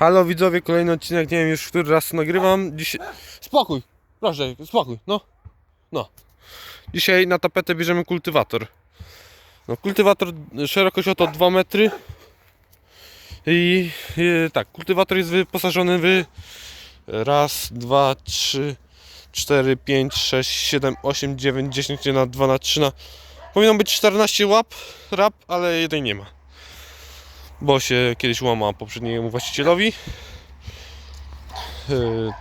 Halo widzowie, kolejny odcinek, nie wiem już który raz nagrywam. Dzisiaj... Spokój, proszę, spokój, no. No. Dzisiaj na tapetę bierzemy kultywator. No, kultywator, szerokość oto 2 metry. I, i tak, kultywator jest wyposażony w raz, dwa, trzy, cztery, pięć, sześć, siedem, osiem, dziewięć, dziesięć, na 2 na 3 na... Powinno być 14 łap, rap, ale jednej nie ma bo się kiedyś łamała poprzedniemu właścicielowi. Yy,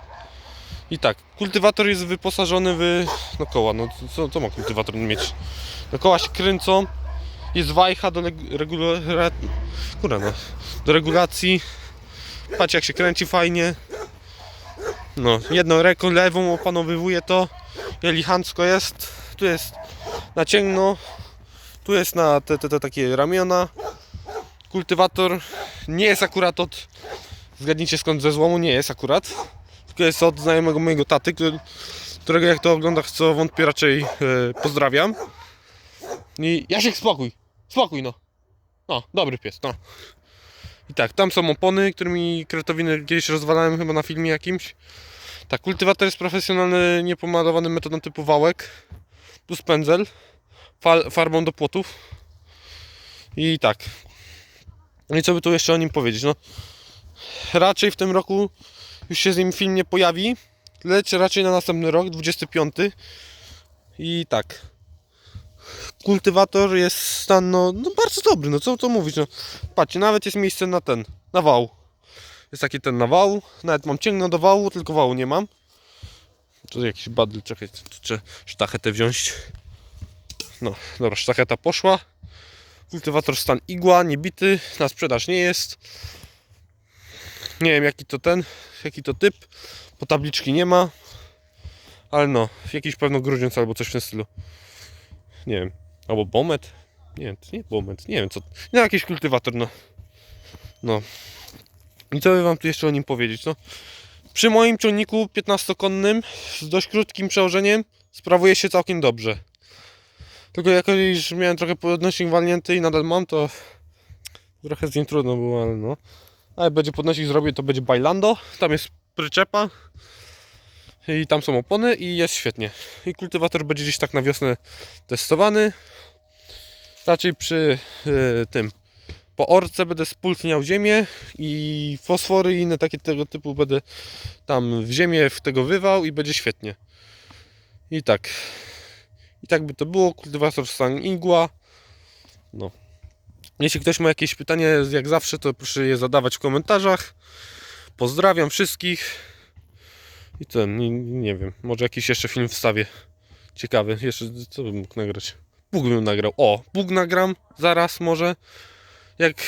I tak, kultywator jest wyposażony w no koła, no co, co ma kultywator mieć? No koła się kręcą, jest wajcha do regulacji, no, do regulacji. Patrz jak się kręci fajnie. No, jedną ręką lewą opanowywuje to, elegancko jest. Tu jest na ciemno, tu jest na te, te, te takie ramiona kultywator nie jest akurat od. Zgadnijcie skąd ze złomu nie jest akurat. Tylko jest od znajomego mojego taty, którego jak to ogląda, co wątpię raczej e, pozdrawiam. I Jasiek spokój, spokój no. No, dobry pies, no. I tak, tam są opony, którymi kretowiny kiedyś rozwalałem chyba na filmie jakimś. Tak, kultywator jest profesjonalny, niepomalowany metodą typu wałek. Plus pędzel, fal, farbą do płotów. I tak, no i co by tu jeszcze o nim powiedzieć? No, raczej w tym roku już się z nim film nie pojawi, lecz raczej na następny rok, 25. I tak. Kultywator jest stan no, no bardzo dobry, no co to mówić, no. Patrzcie, nawet jest miejsce na ten, na wał. Jest taki ten na wał, nawet mam cięgno do wału, tylko wału nie mam. Tu jakiś badl, czekaj, trzeba sztachetę wziąć. No, dobra, sztacheta poszła. Kultywator stan igła, niebity, na sprzedaż nie jest. Nie wiem jaki to ten, jaki to typ, bo tabliczki nie ma. Ale no, jakiś pewno grudziąc albo coś w tym stylu. Nie wiem, albo bomet. Nie to nie bomet, nie wiem co. No jakiś kultywator, no. No. I co by wam tu jeszcze o nim powiedzieć, no. Przy moim ciągniku 15-konnym z dość krótkim przełożeniem sprawuje się całkiem dobrze. Tylko jako już miałem trochę podnośnik walnięty i nadal mam, to trochę z nim trudno było, ale no. Ale będzie podnośnik zrobię, to będzie Bailando. Tam jest pryczepa. I tam są opony i jest świetnie. I kultywator będzie gdzieś tak na wiosnę testowany. Raczej przy y, tym po orce będę spultniał ziemię i fosfory i inne takie tego typu będę tam w ziemię w tego wywał i będzie świetnie. I tak. Tak by to było. Kultywator stan igła. No. Jeśli ktoś ma jakieś pytanie, jak zawsze, to proszę je zadawać w komentarzach. Pozdrawiam wszystkich. I ten, nie, nie wiem, może jakiś jeszcze film wstawię. Ciekawy, jeszcze co bym mógł nagrać? Bóg bym nagrał. O, Bóg nagram zaraz może. Jak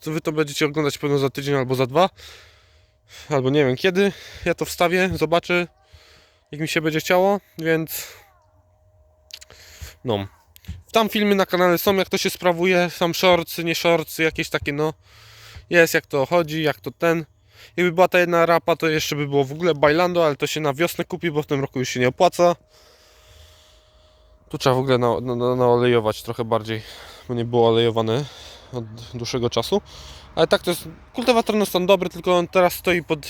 to wy to będziecie oglądać pewno za tydzień albo za dwa. Albo nie wiem kiedy. Ja to wstawię, zobaczę jak mi się będzie chciało, więc no. Tam filmy na kanale są, jak to się sprawuje. Są shortsy, nie shortsy, jakieś takie no. Jest jak to chodzi, jak to ten. Jakby była ta jedna rapa, to jeszcze by było w ogóle bailando, ale to się na wiosnę kupi, bo w tym roku już się nie opłaca. Tu trzeba w ogóle na, na, na, naolejować trochę bardziej, bo nie było olejowane od dłuższego czasu. Ale tak to jest, kultywator no stan dobry, tylko on teraz stoi pod,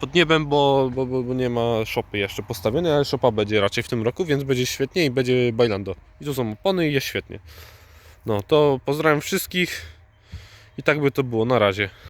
pod niebem, bo, bo, bo, nie ma szopy jeszcze postawionej, ale szopa będzie raczej w tym roku, więc będzie świetnie i będzie bailando. I tu są opony i jest świetnie. No to pozdrawiam wszystkich i tak by to było, na razie.